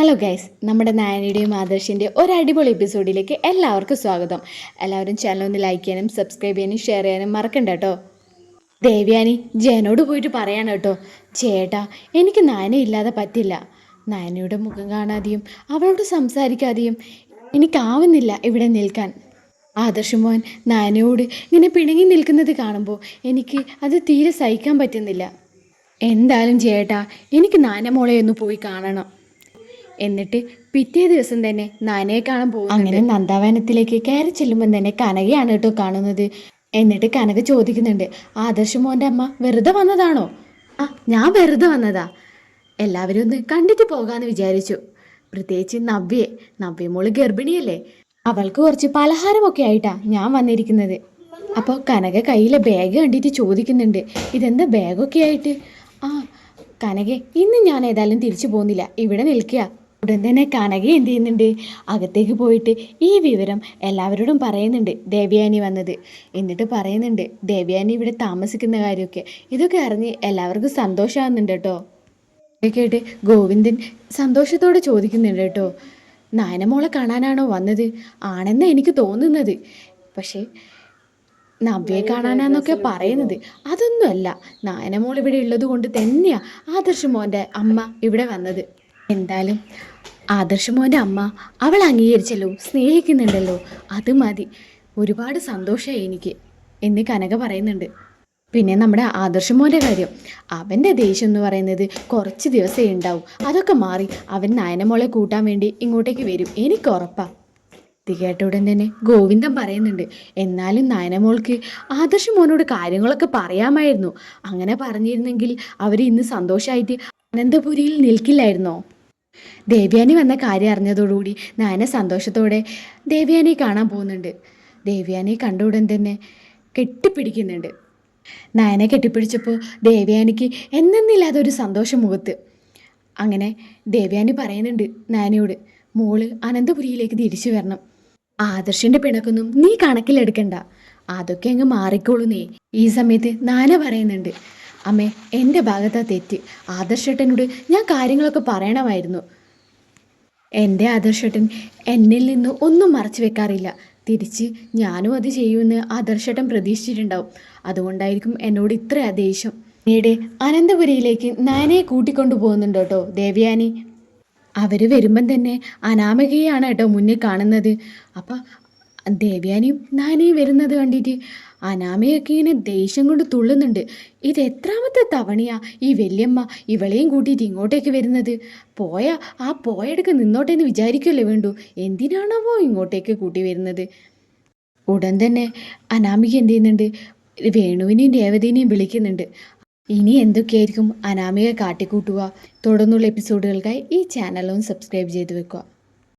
Hello guys നമ്മുടെ നായനിയുടെയും ആദർശിന്റെ ഒരു അടിപൊളി എപ്പിസോഡിലേക്ക് എല്ലാവർക്കും സ്വാഗതം. എല്ലാവരും ചാനൽ ഒന്ന് ലൈക്ക് ചെയ്യാനും സബ്സ്ക്രൈബ് ചെയ്യാനും ഷെയർ ചെയ്യാനും മറക്കണ്ട കേട്ടോ ദേവ്യാനി ജയനോട് പോയിട്ട് പറയാണ് കേട്ടോ ചേട്ടാ എനിക്ക് നായന ഇല്ലാതെ പറ്റില്ല. നായനയുടെ മുഖം കാണാതെയും അവളോട് സംസാരിക്കാതെയും എനിക്കാവുന്നില്ല ഇവിടെ നിൽക്കാൻ. ആദർശ് മോൻ നായനയോട് ഇങ്ങനെ പിണങ്ങി നിൽക്കുന്നത് കാണുമ്പോൾ എനിക്ക് അത് തീരെ സഹിക്കാൻ പറ്റുന്നില്ല. എന്തായാലും ചേട്ടാ എനിക്ക് നാനമോളെ ഒന്ന് പോയി കാണണം. എന്നിട്ട് പിറ്റേ ദിവസം തന്നെ നാനയെ കാണാൻ പോകും അങ്ങനെ നന്ദാവനത്തിലേക്ക് കയറി ചെല്ലുമ്പോൾ തന്നെ കനകയാണ് കേട്ടോ കാണുന്നത്. എന്നിട്ട് കനക ചോദിക്കുന്നുണ്ട് ആദർശ് മോന്റെ അമ്മ വെറുതെ വന്നതാണോ? ആ ഞാൻ വെറുതെ വന്നതാ. എല്ലാവരും ഒന്ന് കണ്ടിട്ട് പോകാമെന്ന് വിചാരിച്ചു. പ്രത്യേകിച്ച് നവ്യെ നവ്യ മോൾ ഗർഭിണിയല്ലേ. അവൾക്ക് കുറച്ച് പലഹാരമൊക്കെ ആയിട്ടാ ഞാൻ വന്നിരിക്കുന്നത്. അപ്പോൾ കനക കയ്യിലെ ബാഗ് കണ്ടിട്ട് ചോദിക്കുന്നുണ്ട് ഇതെന്താ ബാഗൊക്കെ ആയിട്ട്? ആ കനകെ ഇന്ന് ഞാൻ ഏതായാലും തിരിച്ചു പോകുന്നില്ല. ഇവിടെ നിൽക്കുക. ഉടൻ തന്നെ കനക എന്ത് ചെയ്യുന്നുണ്ട്? അകത്തേക്ക് പോയിട്ട് ഈ വിവരം എല്ലാവരോടും പറയുന്നുണ്ട്. ദേവയാനി വന്നത്. എന്നിട്ട് പറയുന്നുണ്ട് ദേവയാനി ഇവിടെ താമസിക്കുന്ന കാര്യമൊക്കെ. ഇതൊക്കെ അറിഞ്ഞ് എല്ലാവർക്കും സന്തോഷമാകുന്നുണ്ട് കേട്ടോ. കേട്ട് ഗോവിന്ദൻ സന്തോഷത്തോടെ ചോദിക്കുന്നുണ്ട് കേട്ടോ. നായനമോളെ കാണാനാണോ വന്നത്? ആണെന്ന് എനിക്ക് തോന്നുന്നത്. പക്ഷേ നവ്യെ കാണാനാന്നൊക്കെ പറയുന്നത് അതൊന്നുമല്ല. നായനമോൾ ഇവിടെ ഉള്ളത് കൊണ്ട് തന്നെയാണ് ആദർശ് മോന്റെ അമ്മ ഇവിടെ വന്നത്. എന്തായാലും ആദർശ് മോന്റെ അമ്മ അവൾ അംഗീകരിച്ചല്ലോ സ്നേഹിക്കുന്നുണ്ടല്ലോ. അത് മതി. ഒരുപാട് സന്തോഷമായി എനിക്ക് എന്ന് കനക പറയുന്നുണ്ട്. പിന്നെ നമ്മുടെ ആദർശ് മോന്റെ കാര്യം. അവന്റെ ദേഷ്യം എന്ന് പറയുന്നത് കുറച്ച് ദിവസമേ ഉണ്ടാവും. അതൊക്കെ മാറി അവൻ നയനമോളെ കൂട്ടാൻ വേണ്ടി ഇങ്ങോട്ടേക്ക് വരും. എനിക്ക് ഉറപ്പാണ് കേട്ട ഉടൻ തന്നെ ഗോവിന്ദൻ പറയുന്നുണ്ട് എന്നാലും നയനമോൾക്ക് ആദർശ് മോനോട് കാര്യങ്ങളൊക്കെ പറയാമായിരുന്നു. അങ്ങനെ പറഞ്ഞിരുന്നെങ്കിൽ അവർ ഇന്ന് സന്തോഷമായിട്ട് അനന്തപുരിയിൽ നിൽക്കില്ലായിരുന്നോ? ദേവ്യാനി വന്ന കാര്യം അറിഞ്ഞതോടുകൂടി നാന സന്തോഷത്തോടെ ദേവ്യാനിയെ കാണാൻ പോകുന്നുണ്ട്. ദേവ്യാനിയെ കണ്ട ഉടൻ തന്നെ കെട്ടിപ്പിടിക്കുന്നുണ്ട്. നായനെ കെട്ടിപ്പിടിച്ചപ്പോൾ ദേവ്യാനിക്ക് എന്നെന്നില്ലാതെ ഒരു സന്തോഷം മുഖത്ത്. അങ്ങനെ ദേവ്യാനി പറയുന്നുണ്ട് നാനയോട് മോൾ അനന്തപുരിയിലേക്ക് തിരിച്ചു വരണം. ആദർശിന്റെ പിണക്കൊന്നും നീ കണക്കിലെടുക്കണ്ട. അതൊക്കെ അങ്ങ് മാറിക്കോളൂ നീ ഈ സമയത്ത് നാന പറയുന്നുണ്ട് അമ്മേ എന്റെ ഭാഗത്താ തെറ്റ്. ആദർശേട്ടനോട് ഞാൻ കാര്യങ്ങളൊക്കെ പറയണമായിരുന്നു. എന്റെ ആദർശേട്ടൻ എന്നിൽ നിന്ന് ഒന്നും മറച്ചു വെക്കാറില്ല. തിരിച്ച് ഞാനും അത് ചെയ്യുമെന്ന് ആദർശേട്ടൻ പ്രതീക്ഷിച്ചിട്ടുണ്ടാവും. അതുകൊണ്ടായിരിക്കും എന്നോട് ഇത്ര ദേഷ്യം. പിന്നീട് അനന്തപുരിയിലേക്ക് നാനയെ കൂട്ടിക്കൊണ്ടു പോകുന്നുണ്ട് കേട്ടോ ദേവയാനി. അവർ വരുമ്പം തന്നെ അനാമികയാണ് കേട്ടോ മുന്നിൽ കാണുന്നത്. അപ്പം ദേവയാനിയും നാനയും വരുന്നത് കണ്ടിട്ട് അനാമയൊക്കെ ഇങ്ങനെ ദേഷ്യം കൊണ്ട് തുള്ളുന്നുണ്ട്. ഇത് എത്രാമത്തെ തവണയാ ഈ വല്യമ്മ ഇവളെയും കൂട്ടിയിട്ട് ഇങ്ങോട്ടേക്ക് വരുന്നത്? പോയ ആ പോയടക്ക് നിന്നോട്ടെ എന്ന് വിചാരിക്കുമല്ലേ വേണ്ടു? എന്തിനാണാവോ ഇങ്ങോട്ടേക്ക് കൂട്ടി വരുന്നത്? ഉടൻ തന്നെ അനാമിക എന്ത് ചെയ്യുന്നുണ്ട്? വേണുവിനെയും രേവതിനെയും വിളിക്കുന്നുണ്ട്. ഇനി എന്തൊക്കെയായിരിക്കും അനാമിക കാട്ടിക്കൂട്ടുക? തുടർന്നുള്ള എപ്പിസോഡുകൾക്കായി ഈ ചാനലൊന്ന് സബ്സ്ക്രൈബ് ചെയ്ത് വെക്കുക.